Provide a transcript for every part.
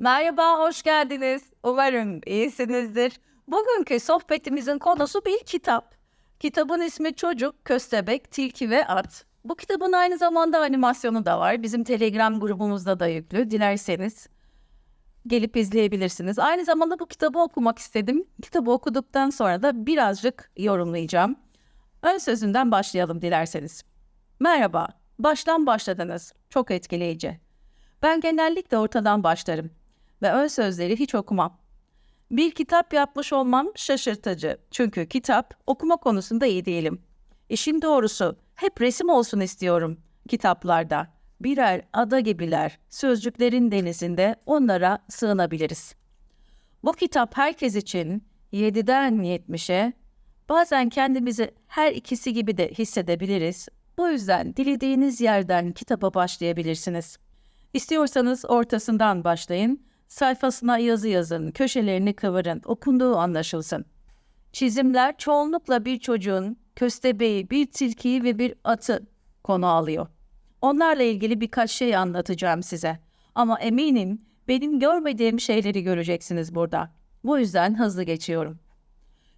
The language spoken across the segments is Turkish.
Merhaba, hoş geldiniz. Umarım iyisinizdir. Bugünkü sohbetimizin konusu bir kitap. Kitabın ismi Çocuk, Köstebek, Tilki ve At. Bu kitabın aynı zamanda animasyonu da var. Bizim Telegram grubumuzda da yüklü. Dilerseniz gelip izleyebilirsiniz. Aynı zamanda bu kitabı okumak istedim. Kitabı okuduktan sonra da birazcık yorumlayacağım. Ön sözünden başlayalım dilerseniz. Merhaba, baştan başladınız. Çok etkileyici. Ben genellikle ortadan başlarım ve ön sözleri hiç okumam. Bir kitap yapmış olmam şaşırtıcı. Çünkü kitap okuma konusunda iyi değilim. İşin doğrusu hep resim olsun istiyorum kitaplarda. Birer ada gibiler, sözcüklerin denizinde onlara sığınabiliriz. Bu kitap herkes için 7'den 70'e bazen kendimizi her ikisi gibi de hissedebiliriz. Bu yüzden dilediğiniz yerden kitaba başlayabilirsiniz. İstiyorsanız ortasından başlayın, sayfasına yazı yazın, köşelerini kıvırın, okunduğu anlaşılsın. Çizimler çoğunlukla bir çocuğun köstebeği, bir tilkiyi ve bir atı konu alıyor. Onlarla ilgili birkaç şey anlatacağım size. Ama eminim benim görmediğim şeyleri göreceksiniz burada. Bu yüzden hızlı geçiyorum.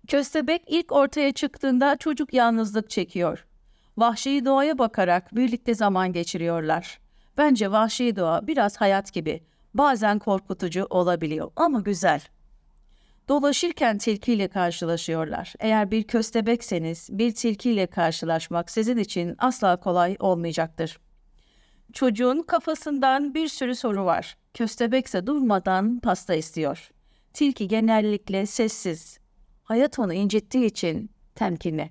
Köstebek ilk ortaya çıktığında çocuk yalnızlık çekiyor. Vahşi doğaya bakarak birlikte zaman geçiriyorlar. Bence vahşi doğa biraz hayat gibi. Bazen korkutucu olabiliyor ama güzel. Dolaşırken tilkiyle karşılaşıyorlar. Eğer bir köstebekseniz bir tilkiyle karşılaşmak sizin için asla kolay olmayacaktır. Çocuğun kafasından bir sürü soru var. Köstebekse durmadan pasta istiyor. Tilki genellikle sessiz. Hayat onu incittiği için temkinli.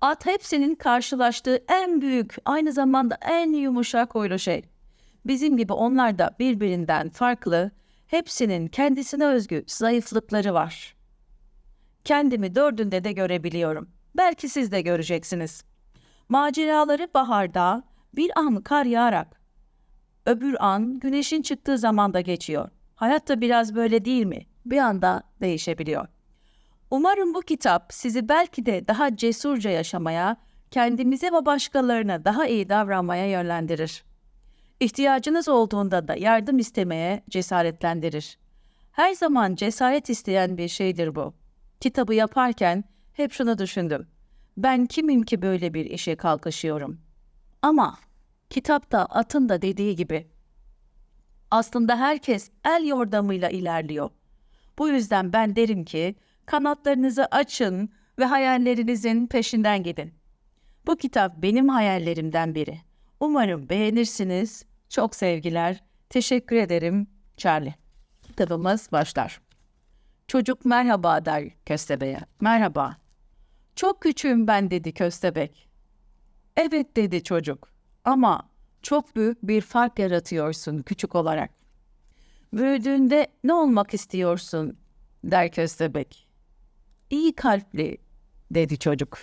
At hepsinin karşılaştığı en büyük, aynı zamanda en yumuşak huylu şey. Bizim gibi onlar da birbirinden farklı, hepsinin kendisine özgü zayıflıkları var. Kendimi dördünde de görebiliyorum. Belki siz de göreceksiniz. Maceraları baharda, bir an kar yağarak, öbür an güneşin çıktığı zamanda geçiyor. Hayat da biraz böyle değil mi? Bir anda değişebiliyor. Umarım bu kitap sizi belki de daha cesurca yaşamaya, kendimize ve başkalarına daha iyi davranmaya yönlendirir. İhtiyacınız olduğunda da yardım istemeye cesaretlendirir. Her zaman cesaret isteyen bir şeydir bu. Kitabı yaparken hep şunu düşündüm. Ben kimim ki böyle bir işe kalkışıyorum? Ama kitapta atın da dediği gibi aslında herkes el yordamıyla ilerliyor. Bu yüzden ben derim ki kanatlarınızı açın ve hayallerinizin peşinden gidin. Bu kitap benim hayallerimden biri. Umarım beğenirsiniz. Çok sevgiler. Teşekkür ederim. Charlie. Kitabımız başlar. Çocuk merhaba der köstebeğe. Merhaba. Çok küçüğüm ben dedi köstebek. Evet dedi çocuk. Ama çok büyük bir fark yaratıyorsun küçük olarak. Büyüdüğünde ne olmak istiyorsun der köstebek. İyi kalpli dedi çocuk.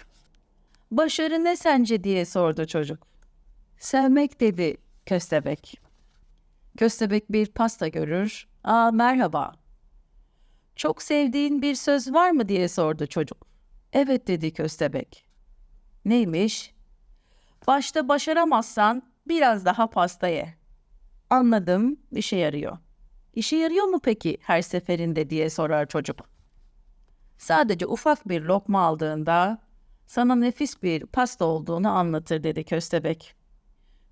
Başarı ne sence diye sordu çocuk. Sevmek dedi köstebek. Köstebek bir pasta görür. Aa merhaba. Çok sevdiğin bir söz var mı diye sordu çocuk. Evet dedi köstebek. Neymiş? Başta başaramazsan biraz daha pasta ye. Anladım, işe yarıyor. İşe yarıyor mu peki her seferinde diye sorar çocuk. Sadece ufak bir lokma aldığında sana nefis bir pasta olduğunu anlatır dedi köstebek.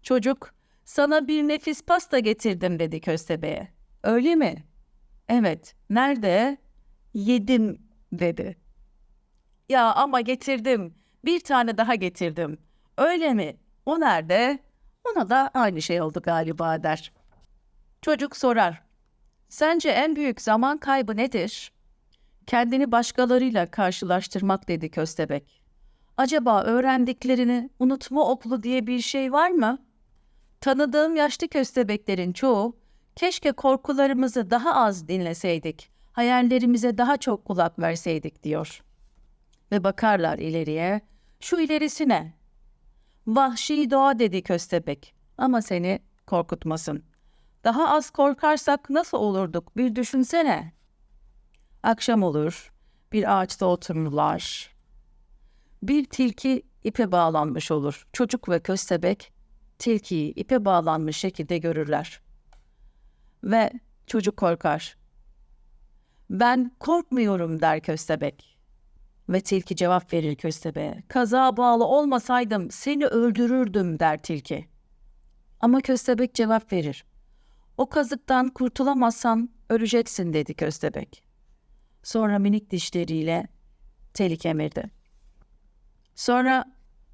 Çocuk, sana bir nefis pasta getirdim dedi köstebeğe. Öyle mi? Evet, nerede? Yedim dedi. Ya ama getirdim. Bir tane daha getirdim. Öyle mi? O nerede? Ona da aynı şey oldu galiba der. Çocuk sorar. Sence en büyük zaman kaybı nedir? Kendini başkalarıyla karşılaştırmak dedi köstebek. Acaba öğrendiklerini unutma okulu diye bir şey var mı? Tanıdığım yaşlı köstebeklerin çoğu, keşke korkularımızı daha az dinleseydik, hayallerimize daha çok kulak verseydik diyor. Ve bakarlar ileriye, şu ilerisi ne? Vahşi doğa dedi köstebek ama seni korkutmasın. Daha az korkarsak nasıl olurduk bir düşünsene. Akşam olur, bir ağaçta otururlar. Bir tilki ipe bağlanmış olur. Çocuk ve köstebek tilkiyi ipe bağlanmış şekilde görürler. Ve Çocuk korkar. Ben korkmuyorum der köstebek. Ve tilki cevap verir köstebeğe. Kaza bağlı olmasaydım seni öldürürdüm der tilki. Ama köstebek cevap verir. O kazıktan kurtulamazsan öleceksin dedi köstebek. Sonra minik dişleriyle telik emirdi. Sonra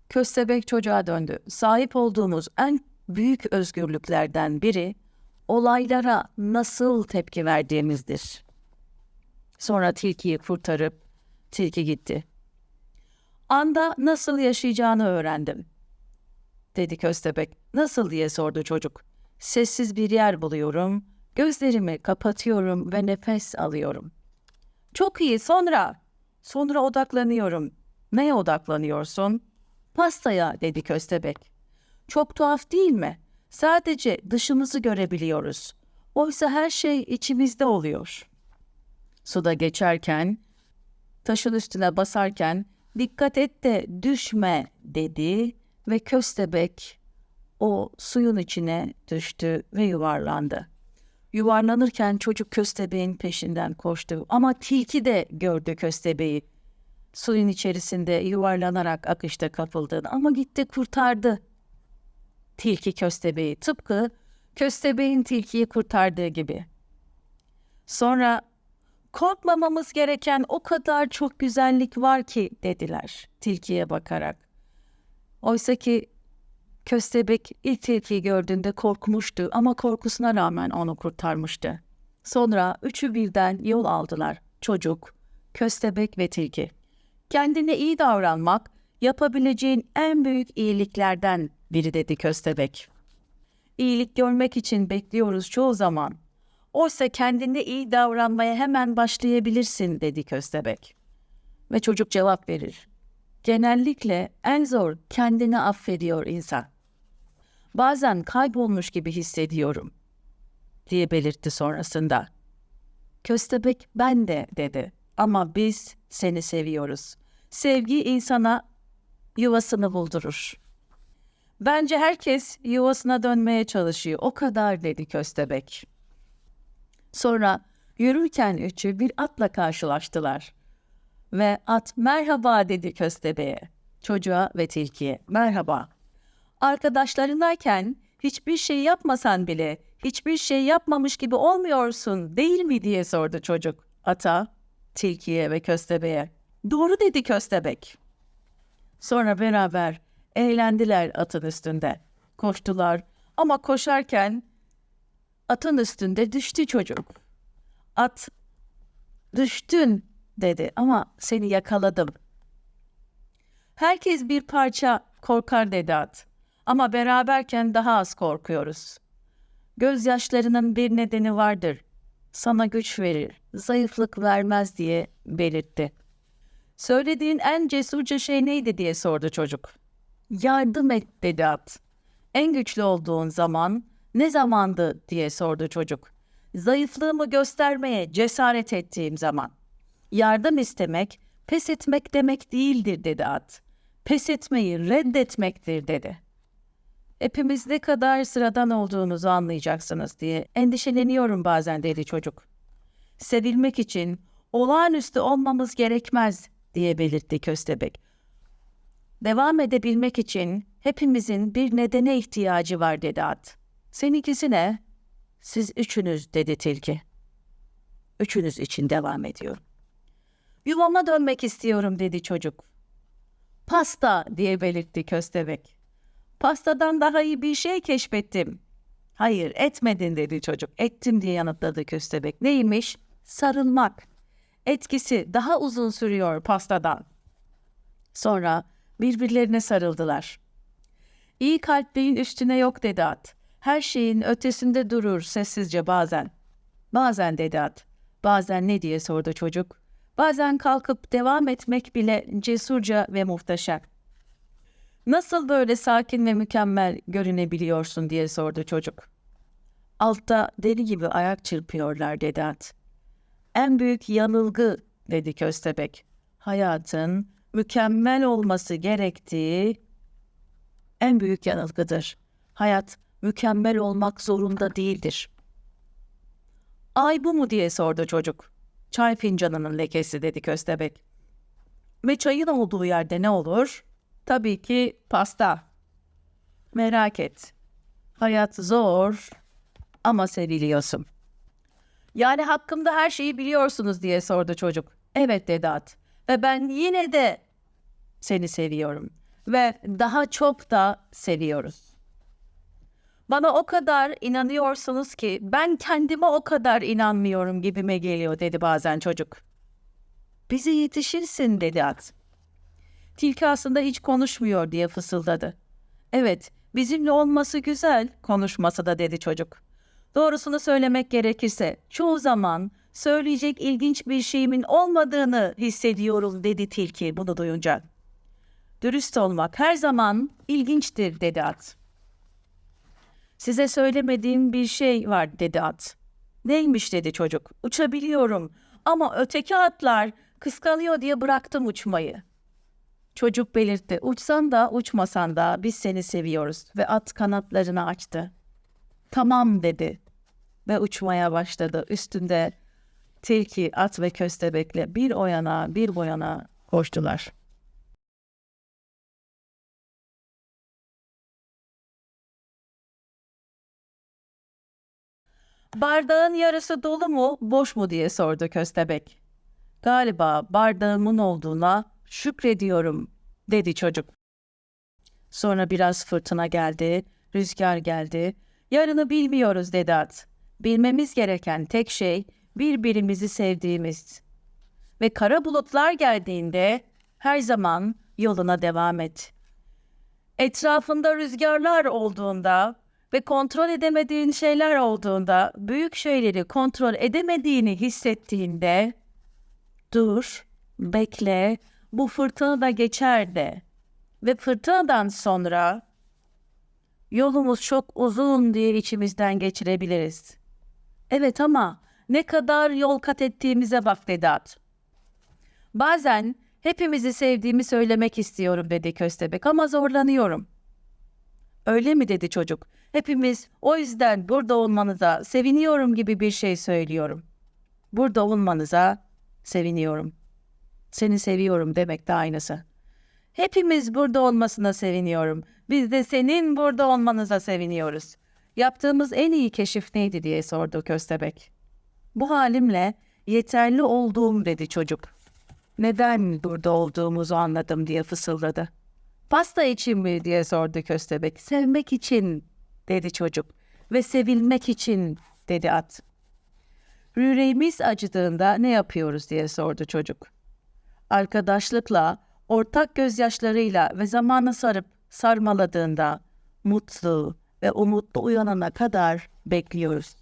köstebek çocuğa döndü. Sahip olduğumuz en büyük özgürlüklerden biri olaylara nasıl tepki verdiğimizdir. Sonra tilkiyi kurtarıp tilki gitti. Anda nasıl yaşayacağını öğrendim. Dedi köstebek. Nasıl diye sordu çocuk. Sessiz bir yer buluyorum, gözlerimi kapatıyorum ve nefes alıyorum. Çok iyi sonra. Sonra odaklanıyorum. Neye odaklanıyorsun? Pastaya dedi köstebek. Çok tuhaf değil mi? Sadece dışımızı görebiliyoruz. Oysa her şey içimizde oluyor. Suda geçerken, taşın üstüne basarken dikkat et de düşme dedi ve köstebek o suyun içine düştü ve yuvarlandı. Yuvarlanırken çocuk köstebeğin peşinden koştu ama tilki de gördü köstebeği. Suyun içerisinde yuvarlanarak akışta kapıldığını ama gitti kurtardı. Tilki köstebeği tıpkı köstebeğin tilkiyi kurtardığı gibi. Sonra korkmamamız gereken o kadar çok güzellik var ki dediler tilkiye bakarak. Oysa ki köstebek ilk tilkiyi gördüğünde korkmuştu ama korkusuna rağmen onu kurtarmıştı. Sonra üçü birden yol aldılar. Çocuk, köstebek ve tilki. Kendine iyi davranmak yapabileceğin en büyük iyiliklerden biri dedi köstebek. İyilik görmek için bekliyoruz çoğu zaman. Oysa kendine iyi davranmaya hemen başlayabilirsin dedi köstebek. Ve çocuk cevap verir. Genellikle en zor kendini affediyor insan. Bazen kaybolmuş gibi hissediyorum diye belirtti sonrasında. Köstebek ben de dedi ama biz seni seviyoruz. Sevgi insana yuvasını buldurur. Bence herkes yuvasına dönmeye çalışıyor. O kadar dedi köstebek. Sonra yürürken üçü bir atla karşılaştılar. Ve at merhaba dedi köstebeğe, çocuğa ve tilkiye. Merhaba. Arkadaşlarındayken hiçbir şey yapmasan bile hiçbir şey yapmamış gibi olmuyorsun değil mi diye sordu çocuk. Ata, tilkiye ve köstebeğe. Doğru dedi köstebek. Sonra beraber eğlendiler atın üstünde. Koştular ama koşarken atın üstünde düştü çocuk. At, düştün dedi ama seni yakaladım. Herkes bir parça korkar dedi at. Ama beraberken daha az korkuyoruz. Gözyaşlarının bir nedeni vardır. Sana güç verir, zayıflık vermez diye belirtti. Söylediğin en cesurca şey neydi diye sordu çocuk. Yardım et dedi at. En güçlü olduğun zaman ne zamandı diye sordu çocuk. Zayıflığımı göstermeye cesaret ettiğim zaman. Yardım istemek, pes etmek demek değildir dedi at. Pes etmeyi reddetmektir dedi. Hepimiz ne kadar sıradan olduğunuzu anlayacaksınız diye endişeleniyorum bazen dedi çocuk. Sevilmek için olağanüstü olmamız gerekmez diye belirtti köstebek. Devam edebilmek için hepimizin bir nedene ihtiyacı var dedi at. Seninkisi ne? Siz üçünüz dedi tilki. Üçünüz için devam ediyorum. Yuvama dönmek istiyorum dedi çocuk. Pasta diye belirtti köstebek. Pastadan daha iyi bir şey keşfettim. Hayır etmedin dedi çocuk. Ettim diye yanıtladı köstebek. Neymiş? Sarılmak. Etkisi daha uzun sürüyor pastadan. Sonra birbirlerine sarıldılar. İyi kalpliğin üstüne yok dedi at. Her şeyin ötesinde durur sessizce bazen. Bazen dedi at. Bazen ne diye sordu çocuk. Bazen kalkıp devam etmek bile cesurca ve muhteşem. Nasıl böyle sakin ve mükemmel görünebiliyorsun diye sordu çocuk. Altta deli gibi ayak çırpıyorlar dedi at. En büyük yanılgı dedi köstebek. Hayatın mükemmel olması gerektiği en büyük yanılgıdır. Hayat mükemmel olmak zorunda değildir. Ay bu mu diye sordu çocuk. Çay fincanının lekesi dedi köstebek. Ve çayın olduğu yerde ne olur? Tabii ki pasta. Merak et. Hayat zor ama seviliyorsun. Yani hakkımda her şeyi biliyorsunuz diye sordu çocuk. Evet dedi at. Ve ben yine de seni seviyorum. Ve daha çok da seviyoruz. Bana o kadar inanıyorsunuz ki ben kendime o kadar inanmıyorum gibime geliyor dedi bazen çocuk. Bize yetişirsin dedi at. Tilki aslında hiç konuşmuyor diye fısıldadı. Evet, bizimle olması güzel, konuşmasa da dedi çocuk. Doğrusunu söylemek gerekirse çoğu zaman söyleyecek ilginç bir şeyimin olmadığını hissediyorum dedi tilki bunu duyunca. Dürüst olmak her zaman ilginçtir dedi at. Size söylemediğim bir şey var dedi at. Neymiş dedi çocuk. Uçabiliyorum ama öteki atlar kıskanıyor diye bıraktım uçmayı. Çocuk belirtti. Uçsan da uçmasan da biz seni seviyoruz ve at kanatlarını açtı. Tamam dedi ve uçmaya başladı. Üstünde tilki, at ve köstebekle bir o yana bir bu yana koştular. Bardağın yarısı dolu mu, boş mu diye sordu köstebek. Galiba bardağımın olduğuna şükrediyorum, dedi çocuk. Sonra biraz fırtına geldi, rüzgar geldi. Yarını bilmiyoruz dedi at. Bilmemiz gereken tek şey birbirimizi sevdiğimiz. Ve kara bulutlar geldiğinde her zaman yoluna devam et. Etrafında rüzgarlar olduğunda ve kontrol edemediğin şeyler olduğunda, büyük şeyleri kontrol edemediğini hissettiğinde dur, bekle, bu fırtına da geçer de. Ve fırtınadan sonra yolumuz çok uzun diye içimizden geçirebiliriz. Evet ama ne kadar yol kat ettiğimize bak dedi at. Bazen hepimizi sevdiğimi söylemek istiyorum dedi köstebek ama zorlanıyorum. Öyle mi dedi çocuk. Hepimiz o yüzden burada olmanıza seviniyorum gibi bir şey söylüyorum. Burada olmanıza seviniyorum. Seni seviyorum demek de aynısı. Hepimiz burada olmasına seviniyorum. Biz de senin burada olmanıza seviniyoruz. Yaptığımız en iyi keşif neydi diye sordu köstebek. Bu halimle yeterli olduğum dedi çocuk. Neden burada olduğumuzu anladım diye fısıldadı. Pasta için mi diye sordu köstebek. Sevmek için dedi çocuk ve sevilmek için dedi at. Yüreğimiz acıdığında ne yapıyoruz diye sordu çocuk. Arkadaşlıkla, ortak gözyaşlarıyla ve zamanı sarıp sarmaladığında mutlu ve umutlu uyanana kadar bekliyoruz.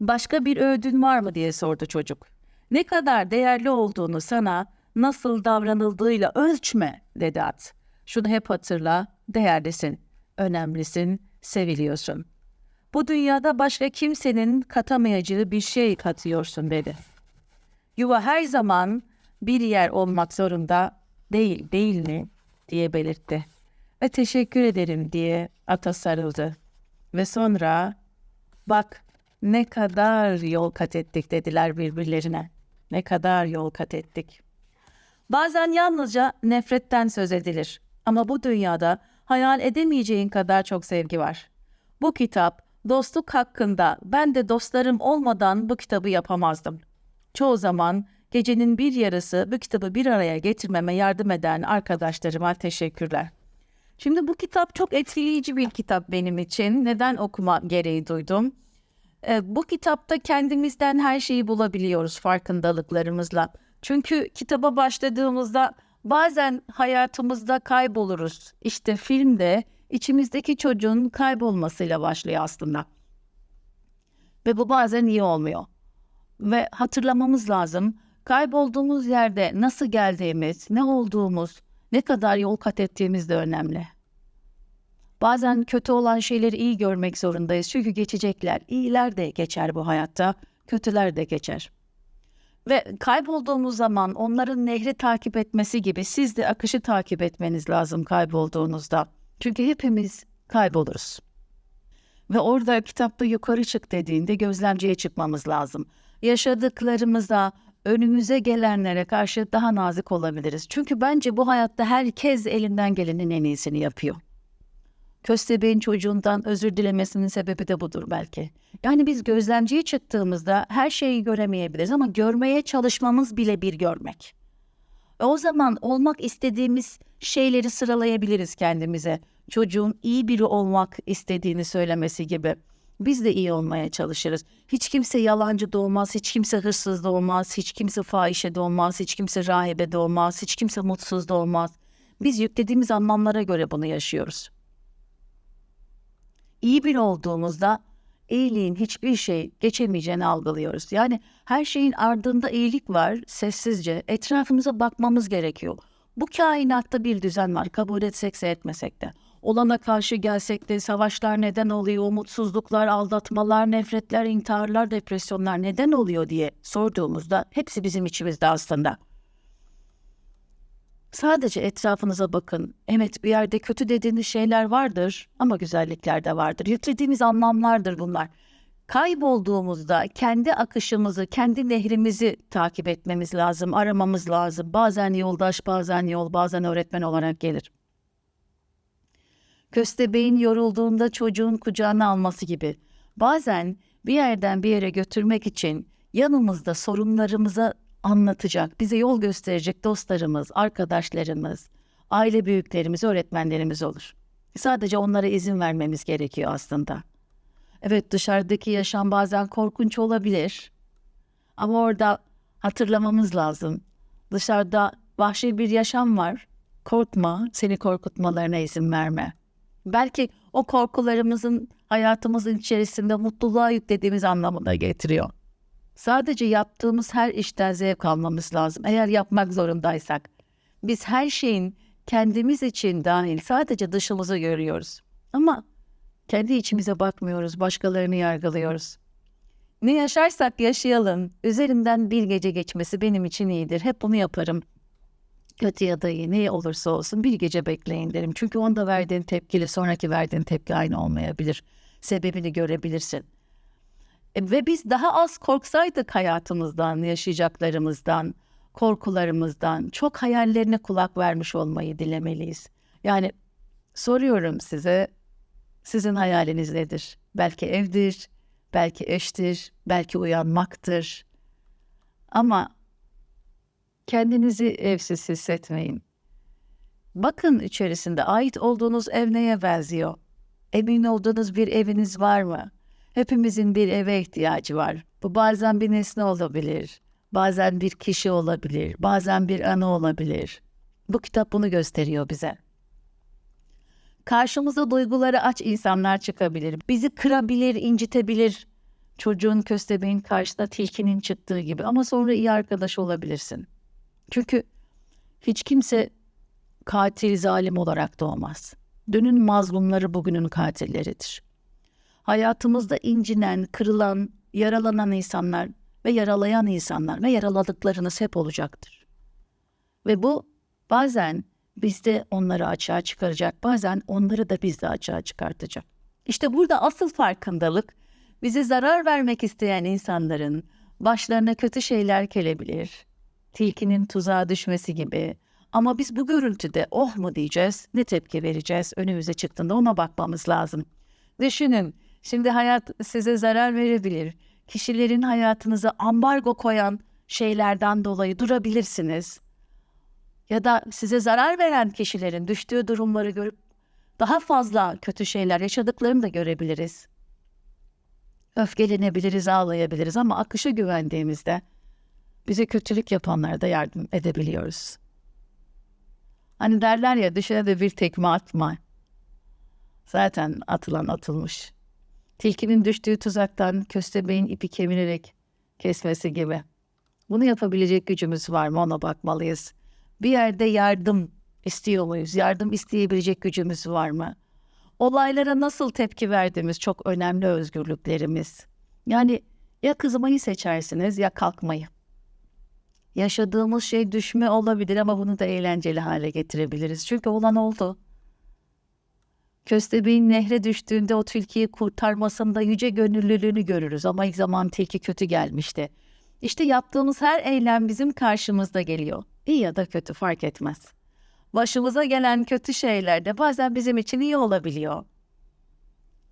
Başka bir öğüdün var mı diye sordu çocuk. Ne kadar değerli olduğunu sana nasıl davranıldığıyla ölçme dedi at. Şunu hep hatırla, değerlisin, önemlisin, seviliyorsun. Bu dünyada başka kimsenin katamayacağı bir şey katıyorsun dedi. Yuva her zaman bir yer olmak zorunda değil, değil mi? diye belirtti. Ve teşekkür ederim diye ata sarıldı. Ve sonra bak ne kadar yol kat ettik dediler birbirlerine. Ne kadar yol kat ettik. Bazen yalnızca nefretten söz edilir. Ama bu dünyada hayal edemeyeceğin kadar çok sevgi var. Bu kitap dostluk hakkında ben de dostlarım olmadan bu kitabı yapamazdım. Çoğu zaman gecenin bir yarısı bu kitabı bir araya getirmeme yardım eden arkadaşlarıma teşekkürler. Şimdi bu kitap çok etkileyici bir kitap benim için. Neden okuma gereği duydum? Ee, bu kitapta kendimizden her şeyi bulabiliyoruz farkındalıklarımızla. Çünkü kitaba başladığımızda bazen hayatımızda kayboluruz. İşte filmde içimizdeki çocuğun kaybolmasıyla başlıyor aslında. Ve bu bazen iyi olmuyor. Ve hatırlamamız lazım. Kaybolduğumuz yerde nasıl geldiğimiz, ne olduğumuz, ne kadar yol kat ettiğimiz de önemli. Bazen kötü olan şeyleri iyi görmek zorundayız. Çünkü geçecekler. İyiler de geçer bu hayatta, kötüler de geçer. Ve kaybolduğumuz zaman onların nehri takip etmesi gibi siz de akışı takip etmeniz lazım kaybolduğunuzda. Çünkü hepimiz kayboluruz. Ve orada kitapta yukarı çık dediğinde gözlemciye çıkmamız lazım. Yaşadıklarımıza, önümüze gelenlere karşı daha nazik olabiliriz. Çünkü bence bu hayatta herkes elinden gelenin en iyisini yapıyor. Köstebeğin çocuğundan özür dilemesinin sebebi de budur belki. Yani biz gözlemciye çıktığımızda her şeyi göremeyebiliriz ama görmeye çalışmamız bile bir görmek. Ve o zaman olmak istediğimiz şeyleri sıralayabiliriz kendimize. Çocuğun iyi biri olmak istediğini söylemesi gibi. Biz de iyi olmaya çalışırız. Hiç kimse yalancı da olmaz, hiç kimse hırsız da olmaz, hiç kimse fahişe de olmaz, hiç kimse rahibe de olmaz, hiç kimse mutsuz da olmaz. Biz yüklediğimiz anlamlara göre bunu yaşıyoruz. İyi biri olduğumuzda iyiliğin hiçbir şey geçemeyeceğini algılıyoruz. Yani her şeyin ardında iyilik var, sessizce etrafımıza bakmamız gerekiyor. Bu kainatta bir düzen var, kabul etsekse etmesek de. Olana karşı gelsek de savaşlar neden oluyor, umutsuzluklar, aldatmalar, nefretler, intiharlar, depresyonlar neden oluyor diye sorduğumuzda hepsi bizim içimizde aslında. Sadece etrafınıza bakın. Evet bir yerde kötü dediğiniz şeyler vardır ama güzellikler de vardır. Yüklediğimiz anlamlardır bunlar. Kaybolduğumuzda kendi akışımızı, kendi nehrimizi takip etmemiz lazım, aramamız lazım. Bazen yoldaş, bazen yol, bazen öğretmen olarak gelir. Köstebeğin yorulduğunda çocuğun kucağına alması gibi. Bazen bir yerden bir yere götürmek için yanımızda sorunlarımıza anlatacak, bize yol gösterecek dostlarımız, arkadaşlarımız, aile büyüklerimiz, öğretmenlerimiz olur. Sadece onlara izin vermemiz gerekiyor aslında. Evet dışarıdaki yaşam bazen korkunç olabilir. Ama orada hatırlamamız lazım. Dışarıda vahşi bir yaşam var. Korkma, seni korkutmalarına izin verme. Belki o korkularımızın hayatımızın içerisinde mutluluğa yüklediğimiz anlamına getiriyor. Sadece yaptığımız her işten zevk almamız lazım. Eğer yapmak zorundaysak. Biz her şeyin kendimiz için dahil sadece dışımızı görüyoruz. Ama kendi içimize bakmıyoruz, başkalarını yargılıyoruz. Ne yaşarsak yaşayalım. Üzerimden bir gece geçmesi benim için iyidir. Hep bunu yaparım. Kötü ya da ne olursa olsun bir gece bekleyin derim. Çünkü onda verdiğin tepkiyle sonraki verdiğin tepki aynı olmayabilir. Sebebini görebilirsin. E, ve biz daha az korksaydık hayatımızdan, yaşayacaklarımızdan, korkularımızdan, çok hayallerine kulak vermiş olmayı dilemeliyiz. Yani soruyorum size, sizin hayaliniz nedir? Belki evdir, belki eştir, belki uyanmaktır. Ama kendinizi evsiz hissetmeyin. Bakın içerisinde ait olduğunuz ev neye benziyor? Emin olduğunuz bir eviniz var mı? Hepimizin bir eve ihtiyacı var. Bu bazen bir nesne olabilir, bazen bir kişi olabilir, bazen bir anı olabilir. Bu kitap bunu gösteriyor bize. Karşımıza duyguları aç insanlar çıkabilir. Bizi kırabilir, incitebilir. Çocuğun köstebeğin karşısında tilkinin çıktığı gibi ama sonra iyi arkadaş olabilirsin. Çünkü hiç kimse katil zalim olarak doğmaz. Dünün mazlumları bugünün katilleridir hayatımızda incinen, kırılan, yaralanan insanlar ve yaralayan insanlar ve yaraladıklarınız hep olacaktır. Ve bu bazen bizde onları açığa çıkaracak, bazen onları da bizde açığa çıkartacak. İşte burada asıl farkındalık bize zarar vermek isteyen insanların başlarına kötü şeyler gelebilir. Tilkinin tuzağa düşmesi gibi. Ama biz bu görüntüde oh mu diyeceğiz, ne tepki vereceğiz önümüze çıktığında ona bakmamız lazım. Düşünün Şimdi hayat size zarar verebilir. Kişilerin hayatınıza ambargo koyan şeylerden dolayı durabilirsiniz. Ya da size zarar veren kişilerin düştüğü durumları görüp daha fazla kötü şeyler yaşadıklarını da görebiliriz. Öfkelenebiliriz, ağlayabiliriz ama akışa güvendiğimizde bize kötülük yapanlara da yardım edebiliyoruz. Hani derler ya dışına da bir tekme atma. Zaten atılan atılmış. Tilkinin düştüğü tuzaktan köstebeğin ipi kemirerek kesmesi gibi. Bunu yapabilecek gücümüz var mı ona bakmalıyız. Bir yerde yardım istiyor muyuz? Yardım isteyebilecek gücümüz var mı? Olaylara nasıl tepki verdiğimiz çok önemli özgürlüklerimiz. Yani ya kızmayı seçersiniz ya kalkmayı. Yaşadığımız şey düşme olabilir ama bunu da eğlenceli hale getirebiliriz. Çünkü olan oldu. Köstebeğin nehre düştüğünde o tilkiyi kurtarmasında yüce gönüllülüğünü görürüz ama ilk zaman tilki kötü gelmişti. İşte yaptığımız her eylem bizim karşımızda geliyor. İyi ya da kötü fark etmez. Başımıza gelen kötü şeyler de bazen bizim için iyi olabiliyor.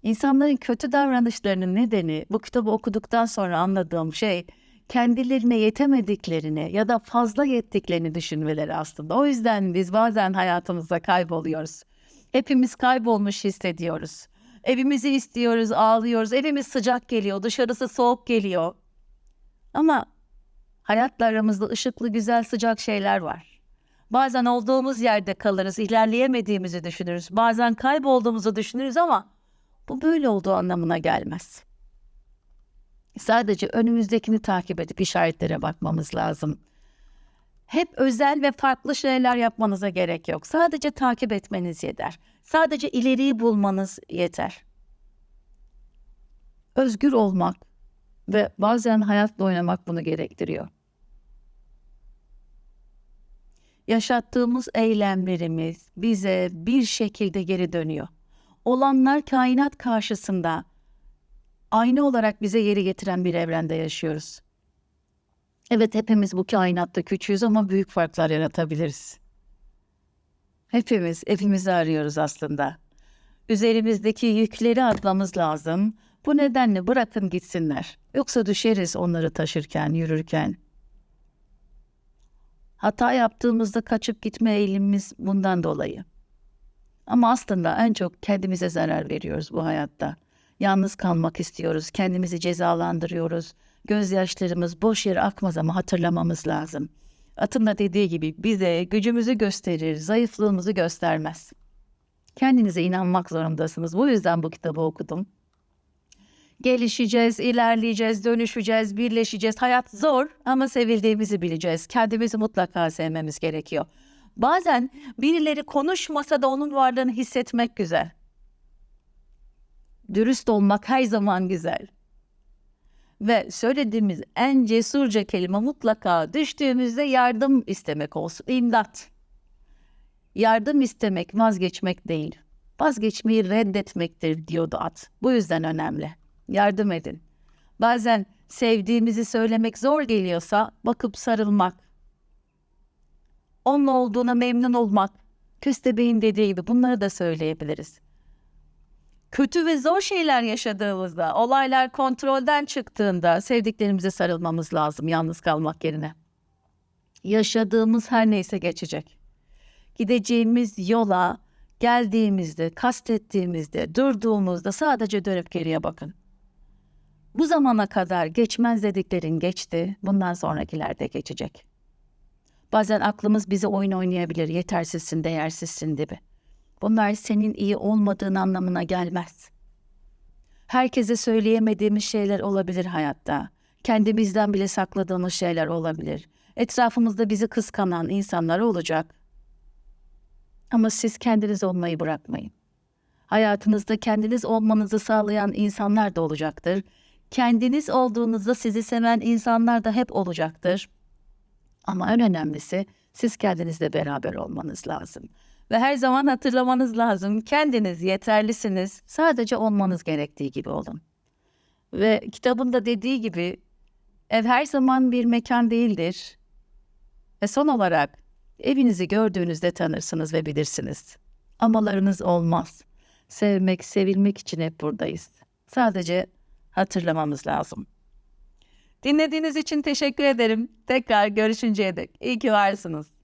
İnsanların kötü davranışlarının nedeni bu kitabı okuduktan sonra anladığım şey kendilerine yetemediklerini ya da fazla yettiklerini düşünmeleri aslında. O yüzden biz bazen hayatımızda kayboluyoruz. Hepimiz kaybolmuş hissediyoruz. Evimizi istiyoruz, ağlıyoruz. Evimiz sıcak geliyor, dışarısı soğuk geliyor. Ama hayatla aramızda ışıklı, güzel, sıcak şeyler var. Bazen olduğumuz yerde kalırız, ilerleyemediğimizi düşünürüz. Bazen kaybolduğumuzu düşünürüz ama bu böyle olduğu anlamına gelmez. Sadece önümüzdekini takip edip işaretlere bakmamız lazım. Hep özel ve farklı şeyler yapmanıza gerek yok. Sadece takip etmeniz yeter. Sadece ileriyi bulmanız yeter. Özgür olmak ve bazen hayatla oynamak bunu gerektiriyor. Yaşattığımız eylemlerimiz bize bir şekilde geri dönüyor. Olanlar kainat karşısında aynı olarak bize yeri getiren bir evrende yaşıyoruz. Evet hepimiz bu kainatta küçüğüz ama büyük farklar yaratabiliriz. Hepimiz evimizi arıyoruz aslında. Üzerimizdeki yükleri atmamız lazım. Bu nedenle bırakın gitsinler. Yoksa düşeriz onları taşırken, yürürken. Hata yaptığımızda kaçıp gitme eğilimimiz bundan dolayı. Ama aslında en çok kendimize zarar veriyoruz bu hayatta. Yalnız kalmak istiyoruz, kendimizi cezalandırıyoruz. Gözyaşlarımız boş yere akmaz ama hatırlamamız lazım. Atın da dediği gibi bize gücümüzü gösterir, zayıflığımızı göstermez. Kendinize inanmak zorundasınız. Bu yüzden bu kitabı okudum. Gelişeceğiz, ilerleyeceğiz, dönüşeceğiz, birleşeceğiz. Hayat zor ama sevildiğimizi bileceğiz. Kendimizi mutlaka sevmemiz gerekiyor. Bazen birileri konuşmasa da onun varlığını hissetmek güzel. Dürüst olmak her zaman güzel. Ve söylediğimiz en cesurca kelime mutlaka düştüğümüzde yardım istemek olsun. İmdat. Yardım istemek vazgeçmek değil. Vazgeçmeyi reddetmektir diyordu at. Bu yüzden önemli. Yardım edin. Bazen sevdiğimizi söylemek zor geliyorsa bakıp sarılmak. Onun olduğuna memnun olmak. Köstebeğin dediği gibi bunları da söyleyebiliriz kötü ve zor şeyler yaşadığımızda, olaylar kontrolden çıktığında sevdiklerimize sarılmamız lazım yalnız kalmak yerine. Yaşadığımız her neyse geçecek. Gideceğimiz yola geldiğimizde, kastettiğimizde, durduğumuzda sadece dönüp geriye bakın. Bu zamana kadar geçmez dediklerin geçti, bundan sonrakiler de geçecek. Bazen aklımız bize oyun oynayabilir, yetersizsin, değersizsin gibi. Bunlar senin iyi olmadığın anlamına gelmez. Herkese söyleyemediğimiz şeyler olabilir hayatta. Kendimizden bile sakladığımız şeyler olabilir. Etrafımızda bizi kıskanan insanlar olacak. Ama siz kendiniz olmayı bırakmayın. Hayatınızda kendiniz olmanızı sağlayan insanlar da olacaktır. Kendiniz olduğunuzda sizi seven insanlar da hep olacaktır. Ama en önemlisi siz kendinizle beraber olmanız lazım. Ve her zaman hatırlamanız lazım. Kendiniz yeterlisiniz. Sadece olmanız gerektiği gibi olun. Ve kitabında dediği gibi ev her zaman bir mekan değildir. Ve son olarak evinizi gördüğünüzde tanırsınız ve bilirsiniz. Amalarınız olmaz. Sevmek, sevilmek için hep buradayız. Sadece hatırlamamız lazım. Dinlediğiniz için teşekkür ederim. Tekrar görüşünceye dek. İyi ki varsınız.